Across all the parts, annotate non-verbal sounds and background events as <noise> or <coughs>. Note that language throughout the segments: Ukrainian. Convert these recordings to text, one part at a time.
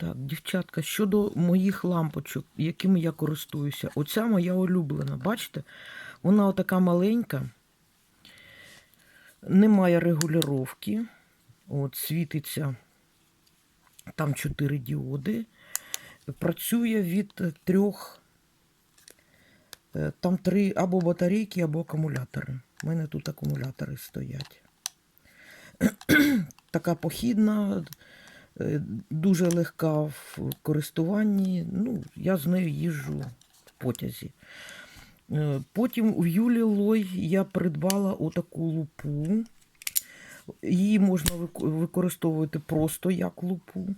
Так, дівчатка, щодо моїх лампочок, якими я користуюся, оця моя улюблена. Бачите? Вона отака маленька, немає регулювання. От, світиться там 4 діоди. Працює від трьох, е, там три або батарейки, або акумулятори. У мене тут акумулятори стоять. <clears throat> така похідна, дуже легка в користуванні. Ну, я з нею їжджу в потязі. Е, Потім у Юлі Лой я придбала отаку лупу. Її можна використовувати просто як лупу.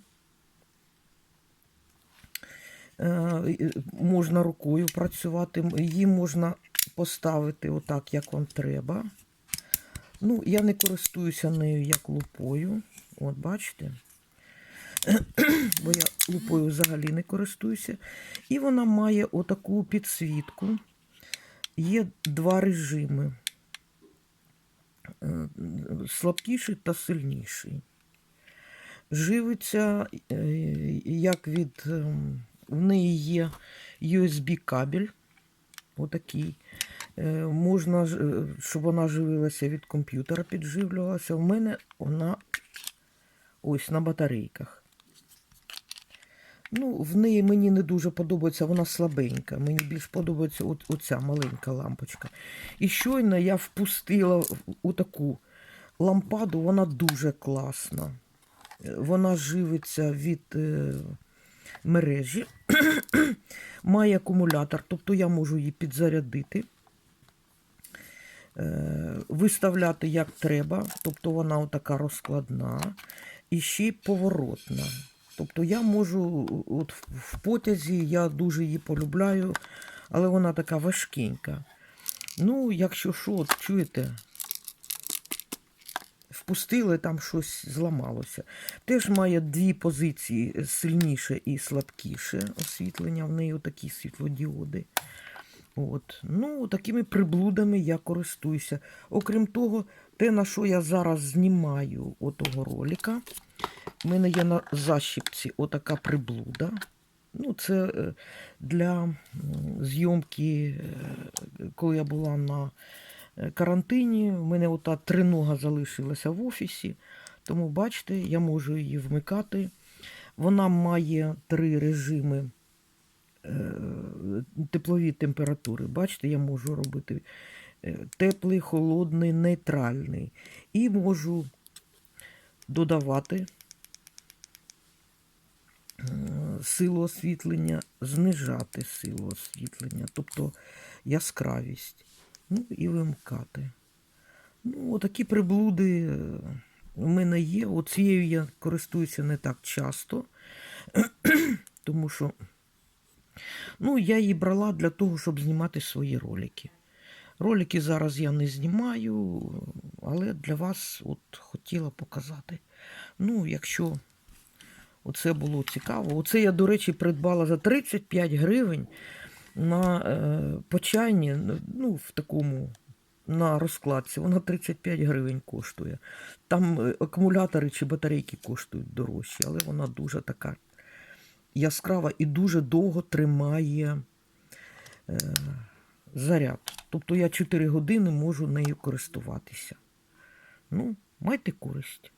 Е, Можна рукою працювати, її можна поставити отак, як вам треба. Ну, я не користуюся нею як лупою. От, бачите? <coughs> Бо я лупою взагалі не користуюся. І вона має отаку підсвітку. Є два режими: Е, слабкіший та сильніший. Живиться е, як від. ем, В неї є USB-кабель. Отакий. Е, Можна, е, щоб вона живилася від комп'ютера, підживлювалася. У мене вона ось на батарейках. Ну, в неї мені не дуже подобається, вона слабенька. Мені більш подобається от, оця маленька лампочка. І щойно я впустила в- у таку лампаду, вона дуже класна. Е, Вона живиться від е, мережі, <clears throat> має акумулятор, тобто я можу її підзарядити, е, виставляти як треба, тобто вона отака розкладна і ще й поворотна. Тобто я можу от в- потязі, я дуже її полюбляю, але вона така важкенька. Ну, якщо що, от чуєте, впустили, там щось зламалося. Теж має дві позиції сильніше і слабкіше освітлення. В неї такі світлодіоди. От. Ну, такими приблудами я користуюся. Окрім того, те, на що я зараз знімаю отого ролика, в мене є на защіпці отака приблуда. Ну, це е, для зйомки, е, коли я була на е, карантині. У мене ота тринога залишилася в офісі, тому бачите, я можу її вмикати. Вона має три режими теплові температури. Бачите, я можу робити теплий, холодний, нейтральний. І можу додавати е, силу освітлення, знижати силу освітлення, тобто яскравість. Ну і вимкати. Ну, отакі приблуди е, у мене є. Оцією я користуюся не так часто, <clears throat> тому що ну, я її брала для того, щоб знімати свої ролики. Ролики зараз я не знімаю, але для вас от хотіла показати. Ну, якщо оце було цікаво. Оце я, до речі, придбала за 35 гривень на е, почайні, ну, в такому. На розкладці, вона 35 гривень коштує. Там е, акумулятори чи батарейки коштують дорожче, але вона дуже така яскрава і дуже довго тримає е, заряд. Тобто я 4 години можу нею користуватися. Ну, майте користь.